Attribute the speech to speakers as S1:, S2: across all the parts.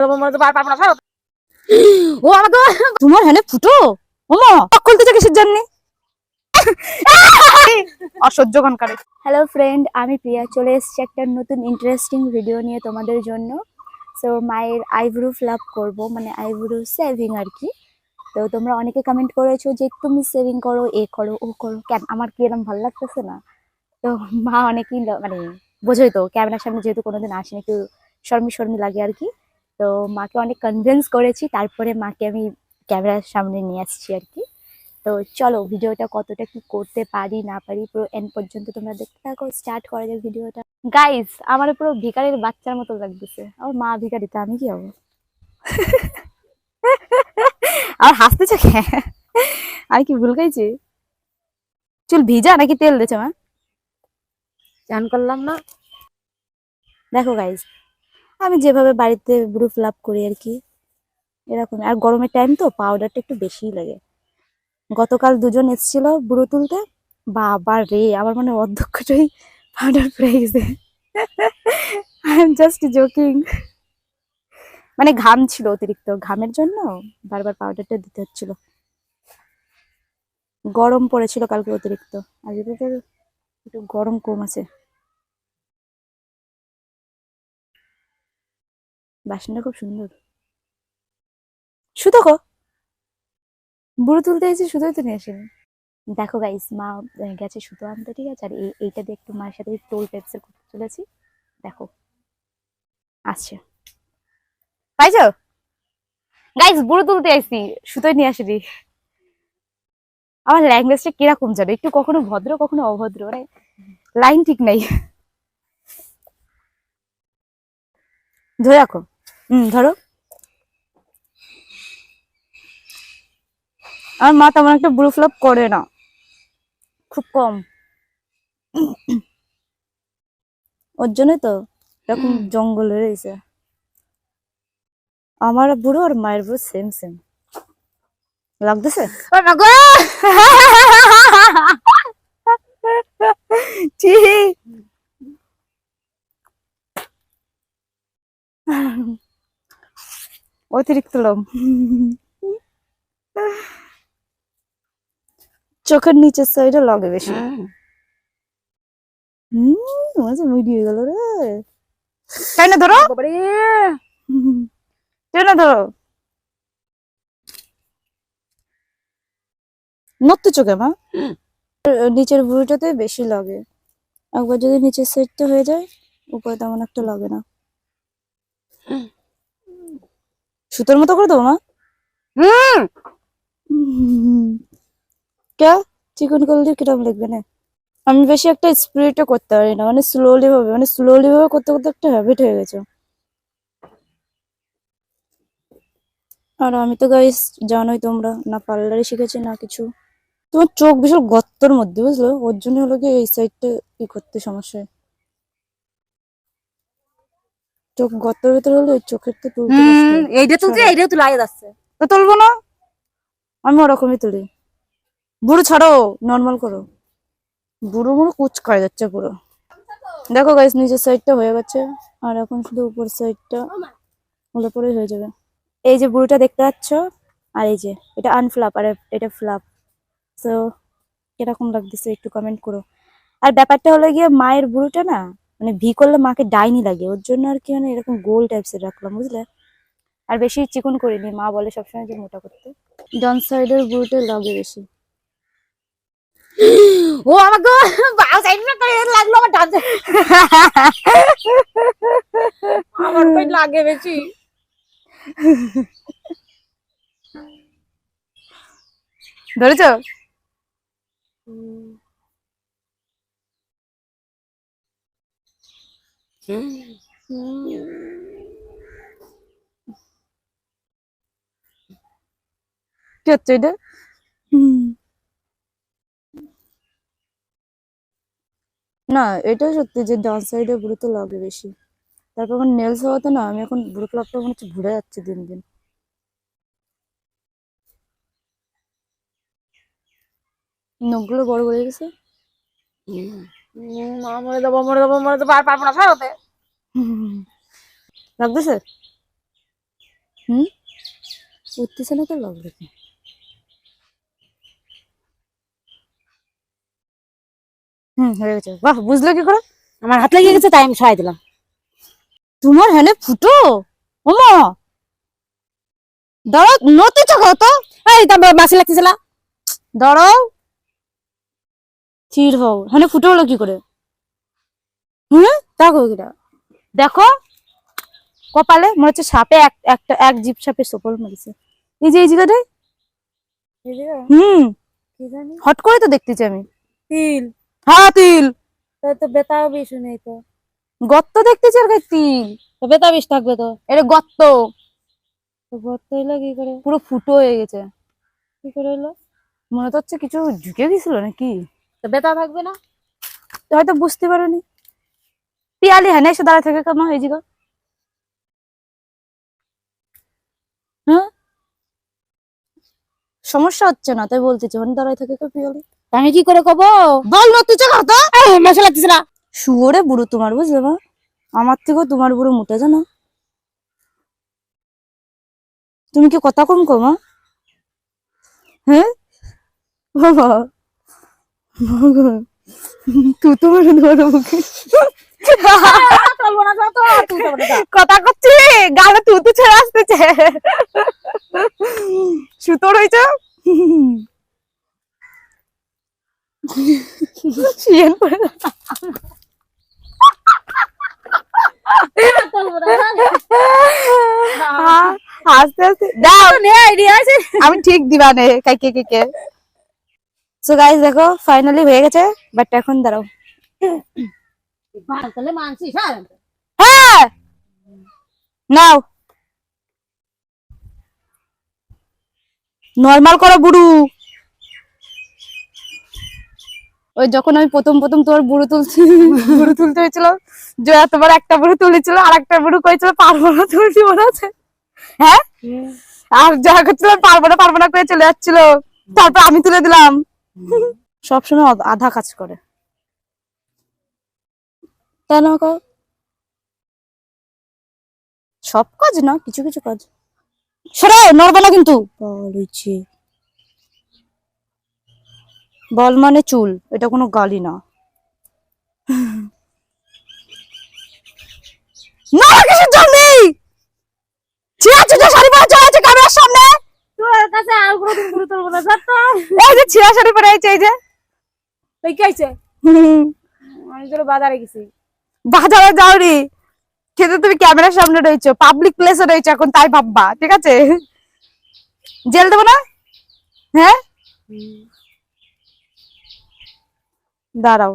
S1: তোমার ফুটো কিসের জন্য অসহ্য হ্যালো ফ্রেন্ড আমি প্রিয়া। চলে এসেছি একটা নতুন ইন্টারেস্টিং ভিডিও নিয়ে তোমাদের জন্য। সো মায়ের আইব্রো ফ্লাপ করব। মানে আইব্রো সেভিং আর কি। তো তোমরা অনেকে কমেন্ট করেছ যে, তুমি সেভিং করো, এ করো, ও করো। কেন? আমার কি এরকম ভালো লাগতেছে না? তো মা অনেকেই মানে বোঝোই তো, ক্যামেরার সামনে যেহেতু কোনোদিন আসেনি, একটু শর্মি শর্মি লাগে আর কি। তো মাকে অনেক কনভিন্স করেছি তারপরে মাকে আমি ক্যামেরার সামনে নিয়ে আসছি আর কি। তো চলো ভিডিওটা কতটা কি করতে পারি না পারি পুরো এন্ড পর্যন্ত তোমরা দেখতে থাকো স্টার্ট করা যাক ভিডিওটা। গাইস আমার পুরো ভিকারির বাচ্চার মতো লাগতেছে। আমার মা ভিকারি তো আমি কি হব? আর হাসতেছে কে আমি কি ভুল খাইছি? চুল ভিজা নাকি তেল দিয়েছে মা?
S2: চান করলাম না।
S1: দেখো গাইজ আমি যেভাবে বাড়িতে ব্রু ফ্লাপ করি আর কি, এরকম। আর গরমের টাইম তো পাউডারটা একটু বেশিই লাগে। গতকাল দুজন এসেছিল ব্রু তুলতে। বাবা রে, আমার মানে অধ্যক্ষটাই পাউডার পড়ে গেছে। আই এম জাস্ট জোকিং মানে ঘাম ছিল অতিরিক্ত। ঘামের জন্য বারবার পাউডারটা দিতে হচ্ছিল। গরম পড়েছিল কালকে অতিরিক্ত। আর তো একটু গরম কম আছে। বাসনটা খুব সুন্দর। সুতো বুড়ো তুলতে এসে সুতোই তো নিয়ে আসেনি। দেখো গাইস মা গেছে সুতো আনতে, ঠিক আছে? আর এইটা দিয়ে একটু মায়ের সাথে টোল পেপসের করতে চলেছি। দেখো। আসছে। পাইছো? গাইস বুড়ো তুলতে আইসি সুতোই নিয়ে আসেনি। আমার ল্যাঙ্গুয়েজটা কীরকম জানো? একটু কখনো ভদ্র, কখনো অভদ্র মানে লাইন ঠিক নাই। ধরে রাখো। হুম ধরো। আমার মা তেমন একটা ব্লু ফ্লপ করে না। খুব কম। ওর জন্যই তো এরকম জঙ্গলে রয়েছে। আমার বুড়ো আর মায়ের বুড়ো সেম সেম লাগতেছে? ঠিক অতিরিক্ত লোম। চোখের নিচের সাইডে লাগে বেশি। হুম মাঝে গেল রে। তাই না ধরো?
S2: বাবারে।
S1: তাই না ধরো? নড়তে চোখে মা। নিচের ভুঁড়িটাতে বেশি লাগে। একবার যদি নিচের সাইডটা হয়ে যায় উপরে তেমন একটা লাগে না। সুতোর মতো করে দেবো মা?
S2: হুম।
S1: কে? চিকন করলে কিরম লাগবে না? আমি বেশি একটা স্প্রেটা করতে পারি না মানে স্লোলি ভাবে মানে স্লোলি ভাবে করতে করতে একটা হ্যাবিট হয়ে গেছে। আর আমি তো গাইস জানোই তোমরা না পার্লারে শিখেছি না কিছু। তোমার চোখ বিশাল গর্তর মধ্যে বুঝলো? ওর জন্য হলো কি এই সাইডটা ই করতে সমস্যা হয় চোখ গর্তের ভিতরে হলে ওই চোখের তো তুলতে
S2: হুম। এইটা তুলছে এইটাও তুলা যাচ্ছে
S1: তো তুলবো না? আমি ওরকমই তুলি। বুড়ো ছাড়ো নর্মাল করো। বুড়ো বুড়ো কুচকায় যাচ্ছে পুরো। দেখো গাইস নিচের সাইডটা হয়ে গেছে। আর এখন শুধু উপর সাইডটা হলে পরেই হয়ে যাবে। এই যে বুড়োটা দেখতে পাচ্ছ? আর এই যে এটা আনফ্লাপ আর এটা ফ্লাপ তো কীরকম লাগতেছে একটু কমেন্ট করো। আর ব্যাপারটা হলো গিয়ে মায়ের বুড়োটা না মানে ভি করলে মাকে ডাইনি লাগে ওর জন্য আর কি মানে এরকম গোল টাইপসের রাখলাম বুঝলে? আর বেশি চিকন করিনি মা বলে সবসময় যে মোটা করতে। ডান সাইডের বুড়োটা লাগে বেশি।
S2: ও আমার গো বাউ সাইড না করে লাগল আমার ডান আমার পেট লাগে বেশি।
S1: ধরেছ? কি না, এটা সত্যি যে ডান সাইডে বুড়ো লাগে বেশি। তারপর আমার নেলস হওয়াতে না, আমি এখন বুড়ো ক্লাবটা মনে হচ্ছে ঘুরে যাচ্ছে দিন দিন। নখগুলো বড় হয়ে গেছে?
S2: মরে দেবো মরে দেবো মরে দেবো আর পারব না ছাড়োতে
S1: লাগতেছে হুম? উঠতেছে না তো লাগবে কি? হুম হয়ে গেছে। বাহ বুঝলো কি করে?
S2: আমার হাত গেছে তাই আমি সরাই দিলাম।
S1: তোমার হ্যানে ফুটো? ওমা! দাঁড়াও নতি চাকাও তো
S2: এই তো মাসি লাগতেছিল
S1: দাঁড়াও। স্থির হও। হ্যানে ফুটো হলো কি করে? হুম? দেখো কিটা দেখো কপালে মনে হচ্ছে সাপে এক একটা এক জিপ সাপে সফল মারিছে। এই যে এই জায়গাটায় হুম। হট করে তো দেখতেছি আমি।
S2: তিল।
S1: হ্যাঁ তিল।
S2: তো বেতাও নেই তো।
S1: গর্ত দেখতেছি আর তিল।
S2: তো বেতা থাকবে তো?
S1: এটা
S2: হইল কি করে?
S1: পুরো ফুটো হয়ে গেছে।
S2: কি করে হইল?
S1: মনে তো হচ্ছে কিছু গেছিল নাকি?
S2: তো বেতা থাকবে না?
S1: হয়তো বুঝতে পারোনি। পিয়ালি হ্যাঁ এসে দাঁড়ায় থাকে কেমন? এই জিগো হ্যাঁ? সমস্যা হচ্ছে না তাই বলতেছি ওখানে দাঁড়ায় থাকে কে পিয়ালি।
S2: তা আমি কি করে কব?
S1: বল না তুই চাকা তো
S2: মাসি লাগতেছিল
S1: শুয়োরে বুড়ো তোমার বুঝলে মা? আমার থেকেও তোমার বুড়ো মোটা জানো? তুমি কি কথা কম কো মা? হ্যাঁ? বাবা তুই তো মেরে ধরো মুখে।
S2: না।
S1: কথা করছি গালে তো ছেড়ে আসতেছে। সুতোর হয়েছে? শিয়ান
S2: না।
S1: হ্যাঁ, আস্তে আস্তে। দাও।
S2: নে আইডিয়া আছে?
S1: আমি ঠিক দিবানে কাইকে কে কে সো গাইস দেখো ফাইনালি হয়ে গেছে বাট এখন দাঁড়াও।
S2: মানছি হ্যাঁ
S1: হ্যাঁ নাও নর্মাল করো বুড়ু ওই যখন আমি প্রথম প্রথম তোমার বুড়ো তুলছি বুড়ো তুলতে হয়েছিল জয়া তোমার একটা বুড়ো তুলেছিল আর একটা বুড়ো কয়েছিল পারব না তুলছি মনে আছে? হ্যাঁ? আর যা করছিল পারব না পারব না করে চলে যাচ্ছিল। তারপর আমি তুলে দিলাম। সবসময় আধা কাজ করে। তাই না কও? সব কাজ না কিছু কিছু কাজ। সরে নড়বে না কিন্তু। বলেছি বল মানে চুল এটা কোনো গালি না। না ছিঁড়া ছিঁড়া শাড়ি পরে চলে আছে ক্যামেরার সামনে।
S2: তোর কাছে আর কোনোদিন গুরু তুলবো না স্যার তো।
S1: এই যে ছিঁড়া শাড়ি পরে আছে এই যে।
S2: তুই কি হয়েছে আমি তোর বাজারে গেছি।
S1: বাজারে যাওনি। কিন্তু তুমি ক্যামেরার সামনে রয়েছো পাবলিক প্লেসে রয়েছো এখন তাই ভাববা ঠিক আছে? জেল দেবো না? হ্যাঁ? দাঁড়াও।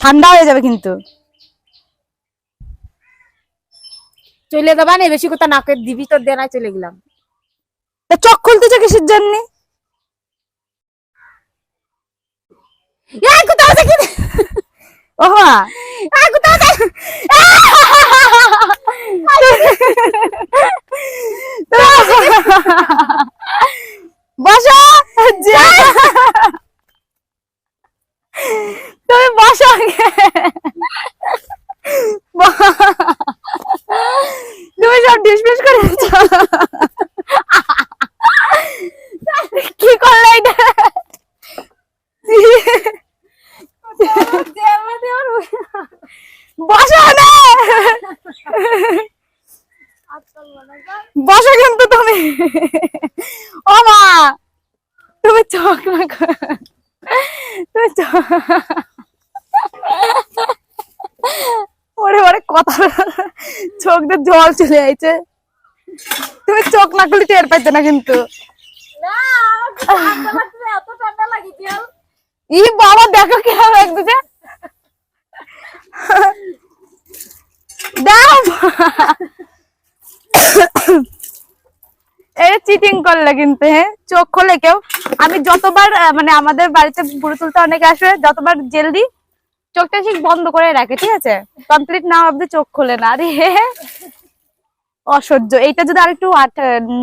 S1: ঠান্ডা হয়ে যাবে কিন্তু।
S2: চলে যাবা না বেশি কথা নাকে দিবি তোর দেনায় চলে গেলাম।
S1: চোখ খুলতেছে কিসের জন্য?
S2: কোথাও থেকে
S1: ও মা
S2: এই কোথাও থেকে
S1: বসো যে তুমি বসো আগে। ব- তুমি সব ডিসমিস করে দিচ্ছ। কি করলে এটা বসো না বসো কিন্তু তুমি। ও মা! তুমি চোখ না তুমি ওরে ওরে কথা চোখ দিয়ে জল চলে আইছে। তুমি চোখ না খুলে টের পাইতে না কিন্তু। ই বাবা দেখো কি হবে একদিকে দাও চিটিং করলে কিন্তু হ্যাঁ? চোখ খোলে কেউ। আমি যতবার মানে আমাদের বাড়িতে বুড়ো তুলতে অনেকে আসে, যতবার চোখটা ঠিক বন্ধ করে রাখে, ঠিক আছে? কমপ্লিট না চোখ খোলে না। আরে অসহ্য। এইটা যদি আরেকটু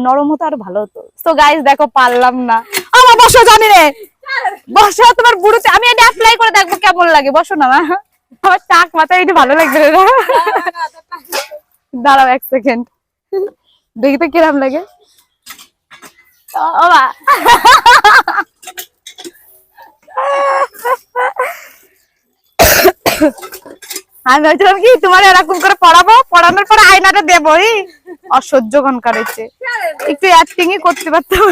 S1: নরম হতো আরও ভালো হতো। তো গাইস দেখো, পারলাম না। আমার বসো, জানি রে। বসো, তোমার বুড়ো আমি এটা অ্যাপ্লাই করে দেখব কেমন লাগে। বসো না, মা। আমার টাক মাথায় এটা ভালো লাগবে না দাঁড়াও এক সেকেন্ড দেখি তো কিরাম লাগে। আমি ভাবছিলাম কি তোমার এরকম করে পড়াবো? পড়ানোর পরে আয়নাটা দেবো এই অসহ্য ঘন কাটাচ্ছে একটু অ্যাক্টিং করতে পারতাম।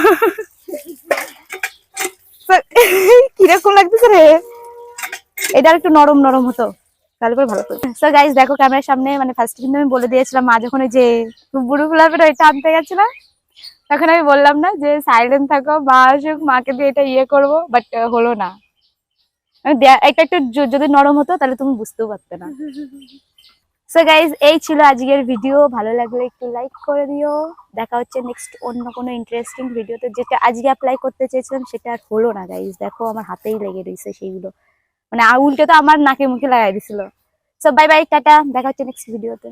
S1: কীরকম লাগতেছে রে? এটা একটু নরম নরম হতো। তাহলে ভালো দেখো ক্যামেরার সামনে মানে আমি বলে দিয়েছিলাম যে ওইটা তখন আমি বললাম না যে সাইলেন্ট থাকো মাকে দিয়ে এটা ইয়ে করব। বাট হলো না। আমি এটা যদি নরম হতো, তাহলে তুমি বুঝতেও পারতে না। সো গাইজ এই ছিল আজকের ভিডিও ভালো লাগলে একটু লাইক করে দিও। দেখা হচ্ছে নেক্সট অন্য কোনো ইন্টারেস্টিং ভিডিওতে যেটা আজকে অ্যাপ্লাই করতে চেয়েছিলাম, সেটা আর হলো না গাইজ দেখো, আমার হাতেই লেগে রয়েছে সেইগুলো। মানে আউলকে তো আমার নাকে মুখে লাগাই দিছিল। সো বাই বাই টাটা, দেখা হচ্ছে নেক্সট ভিডিওতে